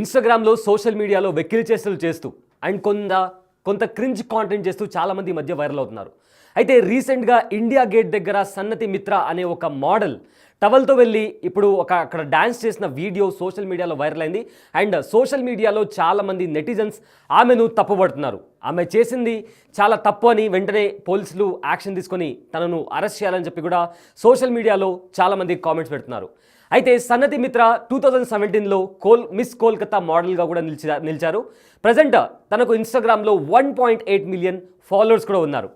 ఇన్స్టాగ్రామ్లో సోషల్ మీడియాలో వెక్కిలి చేష్టలు చేస్తూ అండ్ కొంత కొంత క్రింజ్ కాంటెంట్ చేస్తూ చాలామంది మధ్య వైరల్ అవుతున్నారు. అయితే రీసెంట్గా ఇండియా గేట్ దగ్గర సన్నతి మిత్ర అనే ఒక మోడల్ టవల్తో వెళ్ళి ఇప్పుడు ఒక అక్కడ డ్యాన్స్ చేసిన వీడియో సోషల్ మీడియాలో వైరల్ అయింది. అండ్ సోషల్ మీడియాలో చాలామంది నెటిజన్స్ ఆమెను తప్పుపడుతున్నారు ఆమె చేసింది చాలా తప్పు అని వెంటనే పోలీసులు యాక్షన్ తీసుకొని తనను అరెస్ట్ చేయాలని చెప్పి కూడా సోషల్ మీడియాలో చాలామంది కామెంట్స్ పెడుతున్నారు. అయితే సన్నతి మిత్ర టూ థౌజండ్ సెవెంటీన్లో కోల్ మిస్ కోల్కతా మోడల్గా కూడా నిలిచి నిలిచారు. ప్రజెంట్ తనకు ఇన్స్టాగ్రామ్లో one point eight million followers కూడా ఉన్నారు.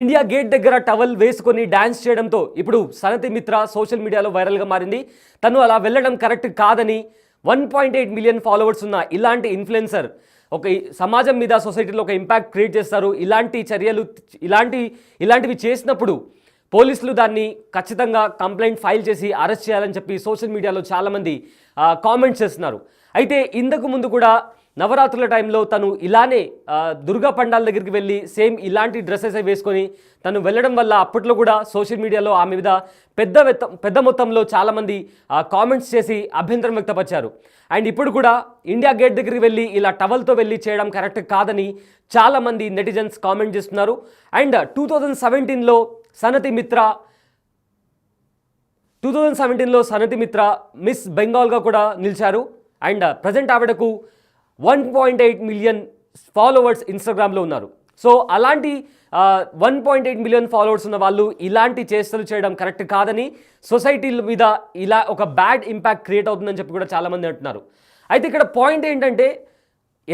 ఇండియా గేట్ దగ్గర టవల్ వేసుకొని డ్యాన్స్ చేయడంతో ఇప్పుడు సనతి మిత్ర సోషల్ మీడియాలో వైరల్గా మారింది. తను అలా వెళ్ళడం కరెక్ట్ కాదని one point eight million followers ఉన్న ఇలాంటి ఇన్ఫ్లుయెన్సర్ ఒక ఈ సమాజం మీద సొసైటీలో ఒక ఇంపాక్ట్ క్రియేట్ చేస్తారు. ఇలాంటి చర్యలు ఇలాంటి ఇలాంటివి చేసినప్పుడు పోలీసులు దాన్ని ఖచ్చితంగా కంప్లైంట్ ఫైల్ చేసి అరెస్ట్ చేయాలని చెప్పి సోషల్ మీడియాలో చాలామంది కామెంట్స్ చేస్తున్నారు. అయితే ఇంతకు ముందు కూడా నవరాత్రుల టైంలో తను ఇలానే దుర్గా పండాల దగ్గరికి వెళ్ళి సేమ్ ఇలాంటి డ్రెస్సెస్ వేసుకొని తను వెళ్ళడం వల్ల అప్పట్లో కూడా సోషల్ మీడియాలో ఆమె మీద పెద్ద పెద్ద మొత్తంలో చాలామంది కామెంట్స్ చేసి అభ్యంతరం వ్యక్తపరిచారు. అండ్ ఇప్పుడు కూడా ఇండియా గేట్ దగ్గరికి వెళ్ళి ఇలా టవల్తో వెళ్ళి చేయడం కరెక్ట్ కాదని చాలామంది నెటిజన్స్ కామెంట్ చేస్తున్నారు. అండ్ టూ థౌజండ్ సెవెంటీన్లో సనతి మిత్ర టూ థౌజండ్ సెవెంటీన్లో సనతి మిత్ర మిస్ బెంగాల్గా కూడా నిలిచారు. అండ్ ప్రజెంట్ ఆవిడకు one point eight million followers ఇన్స్టాగ్రామ్లో ఉన్నారు. సో అలాంటి one point eight million followers ఉన్న వాళ్ళు ఇలాంటి చేష్టలు చేయడం కరెక్ట్ కాదని సొసైటీల మీద ఇలా ఒక బ్యాడ్ ఇంపాక్ట్ క్రియేట్ అవుతుందని చెప్పి కూడా చాలామంది అంటున్నారు. అయితే ఇక్కడ పాయింట్ ఏంటంటే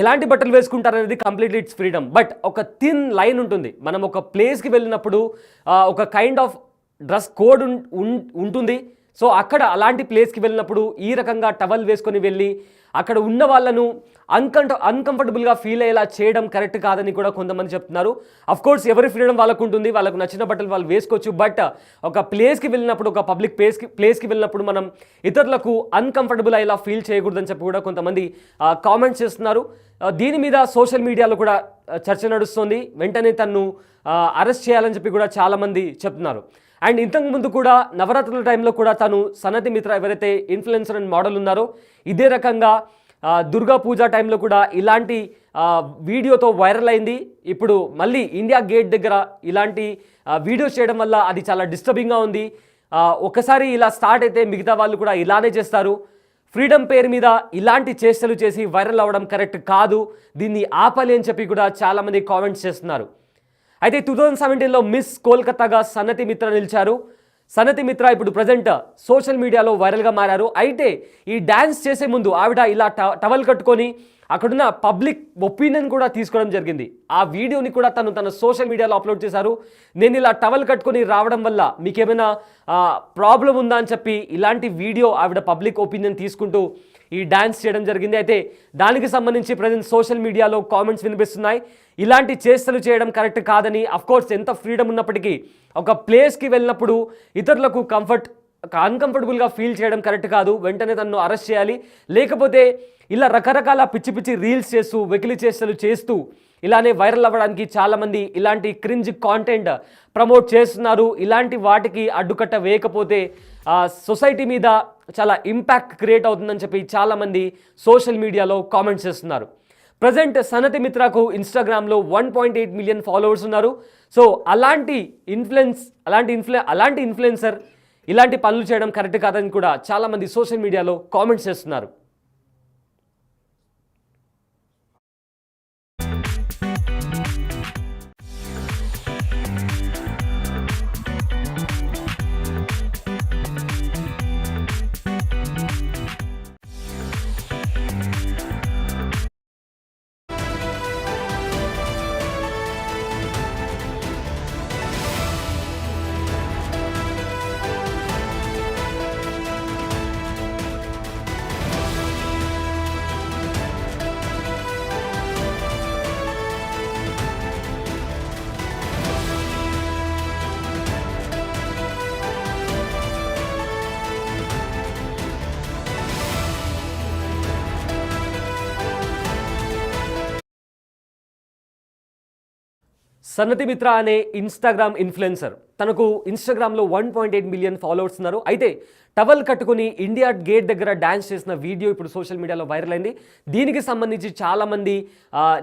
ఎలాంటి బట్టలు వేసుకుంటారు అనేది కంప్లీట్లీ ఇట్స్ ఫ్రీడమ్ బట్ ఒక థిన్ లైన్ ఉంటుంది. మనం ఒక ప్లేస్కి వెళ్ళినప్పుడు ఒక కైండ్ ఆఫ్ డ్రెస్ కోడ్ ఉంటుంది. సో అక్కడ అలాంటి ప్లేస్కి వెళ్ళినప్పుడు ఈ రకంగా టవల్ వేసుకొని వెళ్ళి అక్కడ ఉన్న వాళ్ళను అన్కంట అన్కంఫర్టబుల్గా ఫీల్ అయ్యేలా చేయడం కరెక్ట్ కాదని కూడా కొంతమంది చెప్తున్నారు. అఫ్కోర్స్ ఎవరి ఫ్రీడమ్ వాళ్ళకు ఉంటుంది వాళ్ళకు నచ్చిన బట్టలు వాళ్ళు వేసుకోవచ్చు బట్ ఒక ప్లేస్కి వెళ్ళినప్పుడు ఒక పబ్లిక్ ప్లేస్కి ప్లేస్కి వెళ్ళినప్పుడు మనం ఇతరులకు అన్కంఫర్టబుల్ అయ్యేలా ఫీల్ చేయకూడదని చెప్పి కూడా కొంతమంది కామెంట్స్ చేస్తున్నారు. దీని మీద సోషల్ మీడియాలో కూడా చర్చ నడుస్తుంది. వెంటనే తన్ను అరెస్ట్ చేయాలని చెప్పి కూడా చాలామంది చెప్తున్నారు. అండ్ ఇంతకు ముందు కూడా నవరాత్రుల టైంలో కూడా తను సనతి మిత్ర ఎవరైతే ఇన్ఫ్లుయెన్సర్ అండ్ మోడల్ ఉన్నారో ఇదే రకంగా దుర్గా పూజ టైంలో కూడా ఇలాంటి వీడియోతో వైరల్ అయింది. ఇప్పుడు మళ్ళీ ఇండియా గేట్ దగ్గర ఇలాంటి వీడియోస్ చేయడం వల్ల అది చాలా డిస్టర్బింగ్గా ఉంది. ఒకసారి ఇలా స్టార్ట్ అయితే మిగతా వాళ్ళు కూడా ఇలానే చేస్తారు. ఫ్రీడమ్ పేరు మీద ఇలాంటి చేష్టలు చేసి వైరల్ అవ్వడం కరెక్ట్ కాదు. దీన్ని ఆపాలి అని చెప్పి కూడా చాలామంది కామెంట్స్ చేస్తున్నారు. అయితే టూ థౌజండ్ సెవెంటీన్లో మిస్ కోల్కతాగా సన్నతి మిత్ర నిలిచారు. సన్నతి మిత్ర ఇప్పుడు ప్రజెంట్ సోషల్ మీడియాలో వైరల్గా మారారు. అయితే ఈ డ్యాన్స్ చేసే ముందు ఆవిడ ఇలా టవల్ కట్టుకొని అక్కడున్న పబ్లిక్ ఒపీనియన్ కూడా తీసుకోవడం జరిగింది. ఆ వీడియోని కూడా తను తన సోషల్ మీడియాలో అప్లోడ్ చేశారు. నేను ఇలా టవల్ కట్టుకొని రావడం వల్ల మీకేమైనా ప్రాబ్లం ఉందా అని చెప్పి ఇలాంటి వీడియో ఆవిడ పబ్లిక్ ఒపీనియన్ తీసుకుంటూ ఈ డ్యాన్స్ చేయడం జరిగింది. అయితే దానికి సంబంధించి ప్రజెంట్ సోషల్ మీడియాలో కామెంట్స్ వినిపిస్తున్నాయి. ఇలాంటి చేష్టలు చేయడం కరెక్ట్ కాదని అఫ్కోర్స్ ఎంత ఫ్రీడమ్ ఉన్నప్పటికీ ఒక ప్లేస్కి వెళ్ళినప్పుడు ఇతరులకు కంఫర్ట్ అన్కంఫర్టబుల్గా ఫీల్ చేయడం కరెక్ట్ కాదు. వెంటనే తనను అరెస్ట్ చేయాలి. లేకపోతే ఇలా రకరకాల పిచ్చి పిచ్చి రీల్స్ చేస్తూ వెకిలి చేష్టలు చేస్తూ ఇలానే వైరల్ అవ్వడానికి చాలామంది ఇలాంటి క్రింజ్ కాంటెంట్ ప్రమోట్ చేస్తున్నారు. ఇలాంటి వాటికి అడ్డుకట్ట వేయకపోతే సొసైటీ మీద చాలా ఇంపాక్ట్ క్రియేట్ అవుతుందని చెప్పి చాలామంది సోషల్ మీడియాలో కామెంట్స్ చేస్తున్నారు. ప్రజెంట్ సనతి మిత్రకు ఇన్స్టాగ్రామ్లో one point eight million followers ఉన్నారు. సో అలాంటి ఇన్ఫ్లుయెన్స్ అలాంటి ఇన్ఫ్లు అలాంటి ఇన్ఫ్లుయెన్సర్ ఇలాంటి పనులు చేయడం కరెక్ట్ కాదని కూడా చాలామంది సోషల్ మీడియాలో కామెంట్స్ చేస్తున్నారు. సన్నతి మిత్ర అనే ఇన్స్టాగ్రామ్ ఇన్ఫ్లుయెన్సర్ తనకు ఇన్స్టాగ్రామ్లో one point eight million followers ఉన్నారు. అయితే టవల్ కట్టుకుని ఇండియా గేట్ దగ్గర డ్యాన్స్ చేసిన వీడియో ఇప్పుడు సోషల్ మీడియాలో వైరల్ అయింది. దీనికి సంబంధించి చాలామంది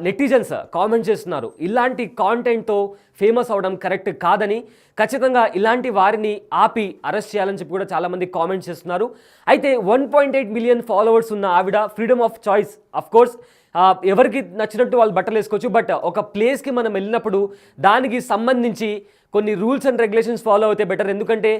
నెటిజన్స్ కామెంట్ చేస్తున్నారు. ఇలాంటి కాంటెంట్తో ఫేమస్ అవడం కరెక్ట్ కాదని. ఖచ్చితంగా ఇలాంటి వారిని ఆపి అరెస్ట్ చేయాలని చెప్పి కూడా చాలామంది కామెంట్ చేస్తున్నారు. అయితే one point eight million followers ఉన్న ఆవిడ freedom of choice of course ఎవరికి నచ్చినట్టు వాళ్ళు బట్టలు వేసుకోవచ్చు. బట్ ఒక ప్లేస్కి మనం వెళ్ళినప్పుడు దానికి సంబంధించి కొన్ని రూల్స్ అండ్ రెగ్యులేషన్స్ ఫాలో అయితే బెటర్. ఎందుకంటే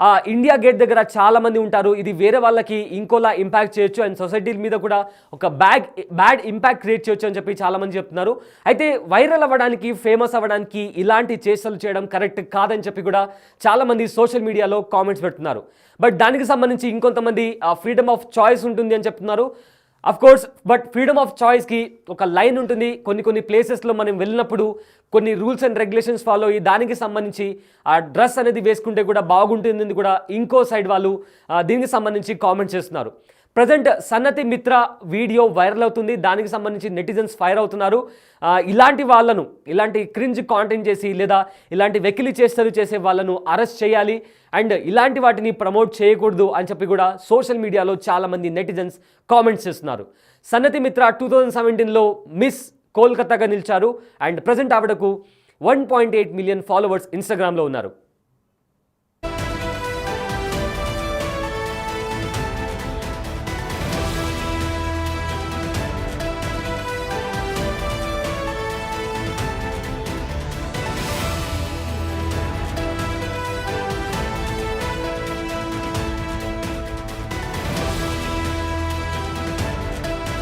ఆ, ఇండియా గేట్ దగ్గర చాలామంది ఉంటారు. ఇది వేరే వాళ్ళకి ఇంకోలా ఇంపాక్ట్ చేయొచ్చు. అండ్ సొసైటీ మీద కూడా ఒక బ్యాడ్ బ్యాడ్ ఇంపాక్ట్ క్రియేట్ చేయొచ్చు అని చెప్పి చాలామంది చెప్తున్నారు. అయితే వైరల్ అవ్వడానికి ఫేమస్ అవ్వడానికి ఇలాంటి చేష్టలు చేయడం కరెక్ట్ కాదని చెప్పి కూడా చాలామంది సోషల్ మీడియాలో కామెంట్స్ పెడుతున్నారు. బట్ దానికి సంబంధించి ఇంకొంతమంది ఫ్రీడమ్ ఆఫ్ చాయిస్ ఉంటుంది అని చెప్తున్నారు. Of course but freedom of చాయిస్కి ఒక లైన్ ఉంటుంది. కొన్ని కొన్ని ప్లేసెస్లో మనం వెళ్ళినప్పుడు కొన్ని రూల్స్ అండ్ రెగ్యులేషన్స్ ఫాలో అయ్యి దానికి సంబంధించి ఆ డ్రెస్ అనేది వేసుకుంటే కూడా బాగుంటుంది కూడా ఇంకో సైడ్ వాళ్ళు దీనికి సంబంధించి కామెంట్ చేస్తున్నారు. Present Sannati Mitra video viral అవుతుంది. దానికి సంబంధించి నెటిజన్స్ ఫైర్ అవుతున్నారు. ఇలాంటి వాళ్ళను ఇలాంటి క్రింజ్ కాంటెంట్ చేసి లేదా ఇలాంటి వెకిలి చేస్తారు చేసే వాళ్ళను అరెస్ట్ చేయాలి. అండ్ ఇలాంటి వాటిని ప్రమోట్ చేయకూడదు అని చెప్పి కూడా సోషల్ మీడియాలో చాలామంది నెటిజన్స్ కామెంట్స్ చేస్తున్నారు. సన్నతి మిత్ర టూ థౌజండ్ సెవెంటీన్లో మిస్ కోల్కతాగా నిలిచారు. అండ్ ప్రజెంట్ ఆవిడకు one point eight million followers ఇన్స్టాగ్రామ్లో ఉన్నారు.